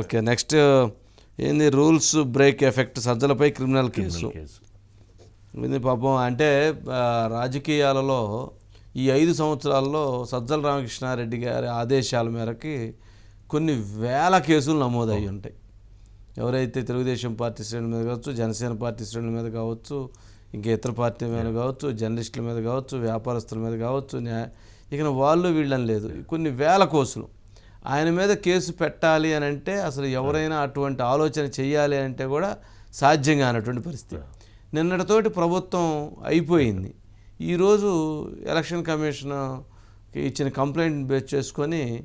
Okay next ఏంది rules break effect సజ్జలపై criminal case. ఇది పాపం అంటే రాజకీయాలలో ఈ ఐదు సంవత్సరాల్లో సజ్జల రామకృష్ణారెడ్డి గారి ఆదేశాల మేరకి కొన్ని వేల కేసులు నమోదయ్యి ఉంటాయి. ఎవరైతే తెలుగుదేశం పార్టీ శ్రేణుల మీద కావచ్చు జనసేన పార్టీ శ్రేణుల మీద కావచ్చు ఇంకా ఇతర పార్టీ మీద కావచ్చు జర్నలిస్టుల మీద కావచ్చు వ్యాపారస్తుల మీద కావచ్చు న్యాయ ఇక వాళ్ళు వీళ్ళని లేదు. కొన్ని వేల కేసులు. ఆయన మీద కేసు పెట్టాలి అని అంటే అసలు ఎవరైనా అటువంటి ఆలోచన చేయాలి అంటే కూడా సాధ్యం కానటువంటి పరిస్థితి. నిన్నటితోటి ప్రభుత్వం అయిపోయింది. ఈరోజు ఎలక్షన్ కమిషన్కి ఇచ్చిన కంప్లైంట్ బేస్ చేసుకొని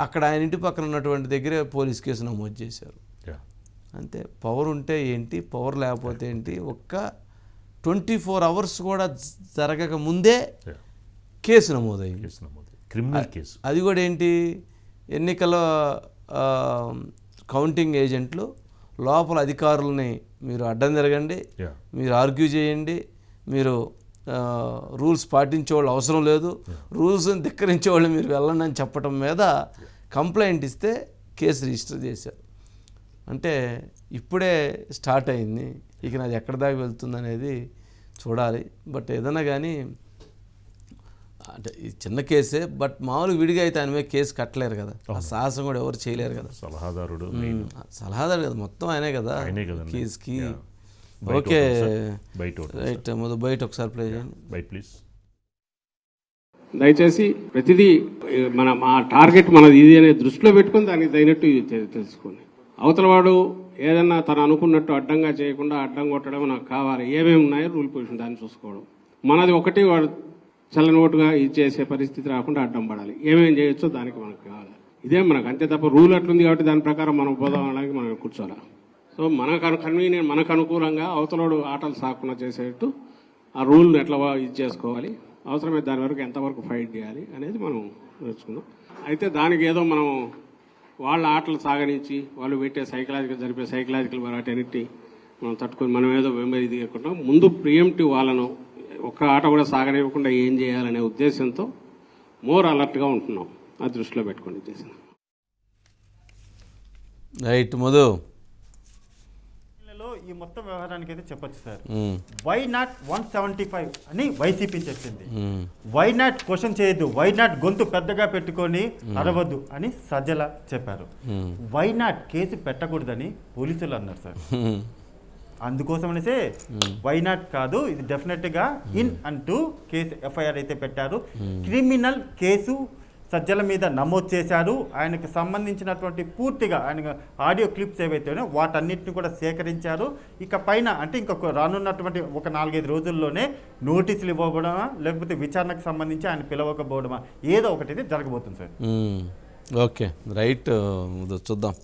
అక్కడ ఆయన ఇంటి పక్కన ఉన్నటువంటి దగ్గరే పోలీస్ కేసు నమోదు చేశారు. అంతే. పవర్ ఉంటే ఏంటి? పవర్ లేకపోతే ఏంటి? ఒక్క ట్వంటీ ఫోర్ అవర్స్ కూడా జరగక ముందే కేసు నమోదైంది. కేసు నమోదు క్రిమినల్ కేసు. అది కూడా ఏంటి? ఎన్నికల కౌంటింగ్ ఏజెంట్లు లోపల అధికారులని మీరు అడ్డం తిరగండి. మీరు ఆర్గ్యూ చేయండి. మీరు రూల్స్ పాటించే వాళ్ళు అవసరం లేదు. రూల్స్ని ధిక్కరించే వాళ్ళు మీరు వెళ్ళండి అని చెప్పటం మీద కంప్లైంట్ ఇస్తే కేసు రిజిస్టర్ చేశారు. అంటే ఇప్పుడే స్టార్ట్ అయింది. ఇక నాది ఎక్కడ దాకా వెళ్తుంది అనేది చూడాలి. బట్ ఏదైనా కానీ అంటే ఈ చిన్న కేసే బట్ మామూలుగా విడిగా అయితే ఆయన మీద కేసు కట్టలేరు కదా. ఆ సాహసం కూడా ఎవరు చేయలేరు కదా. సలహాదారుడు సలహాదారు కదా మొత్తం ఆయనే కదా. కీస్కి. బయట ఓకే. బయట ఒకటి రైట్ ముందు బయట ఒకసారి ప్లే చేయండి. Byte please. దయచేసి ప్రతిదీ మన మా టార్గెట్ మనది ఇది అనే దృష్టిలో పెట్టుకుని దానికి తగినట్టు ఇది తెలుసుకోండి. అవతల వాడు ఏదన్నా తను అనుకున్నట్టు అడ్డంగా చేయకుండా అడ్డం కొట్టడం నాకు కావాలి. ఏమేమి ఉన్నాయో రూల్ పొజిషన్ దాన్ని చూసుకోవడం. మనది ఒకటి వాడు చల్లనోటుగా ఇది చేసే పరిస్థితి రాకుండా అడ్డం పడాలి. ఏమేం చేయొచ్చో దానికి మనకు కావాలి. ఇదే మనకు అంతే తప్ప రూల్ అట్లుంది కాబట్టి దాని ప్రకారం మనం పోదాం మనం కూర్చోాలి సో మనకు కన్వీనియంట్ మనకు అనుకూలంగా అవతలోడు ఆటలు సాకుండా చేసేట్టు ఆ రూల్ని ఎట్లా ఇది చేసుకోవాలి. అవసరమైతే దాని వరకు ఎంతవరకు ఫైట్ చేయాలి అనేది మనం నేర్చుకుందాం. అయితే దానికి ఏదో మనం వాళ్ళ ఆటలు సాగనించి వాళ్ళు పెట్టే సైకలాజికల్ జరిపే సైకలాజికల్ అన్నింటి మనం తట్టుకొని మనం ఏదో వెంబడి దిగకుండా ముందు ప్రియంటివ్ వాళ్ళను ఒక్క ఆట కూడా సాగనివ్వకుండా ఏం చేయాలనే ఉద్దేశంతో మోర్ అలర్ట్గా ఉంటున్నాం. అది దృష్టిలో పెట్టుకోండి చేసిన రైట్ మధు. ఈ మొత్తం వ్యవహారానికి అయితే చెప్పొచ్చు sir. Why not one seventy five అని వైసీపీ చెప్పింది. వై నాట్ క్వశ్చన్ చేయొద్దు. వై నాట్ గొంతు పెద్దగా పెట్టుకొని అరవద్దు అని సజ్జల చెప్పారు. వై నాట్ కేసు పెట్టకూడదని పోలీసులు అన్నారు సార్. అందుకోసం అనేసే వై నాట్ కాదు ఇది డెఫినెట్గా ఇన్ అంటూ కేసు ఎఫ్ఐఆర్ అయితే పెట్టారు. క్రిమినల్ కేసు సజ్జల మీద నమోదు చేశారు. ఆయనకు సంబంధించినటువంటి పూర్తిగా ఆయన ఆడియో క్లిప్స్ ఏవైతే ఉన్నాయో వాటన్నిటిని కూడా సేకరించారు. ఇక పైన అంటే ఇంకొక రానున్నటువంటి ఒక నాలుగైదు రోజుల్లోనే నోటీసులు ఇవ్వబడమా? లేకపోతే విచారణకు సంబంధించి ఆయన పిలవకపోవడమా? ఏదో ఒకటి జరగబోతుంది సార్. ఓకే రైట్ మధు చూద్దాం.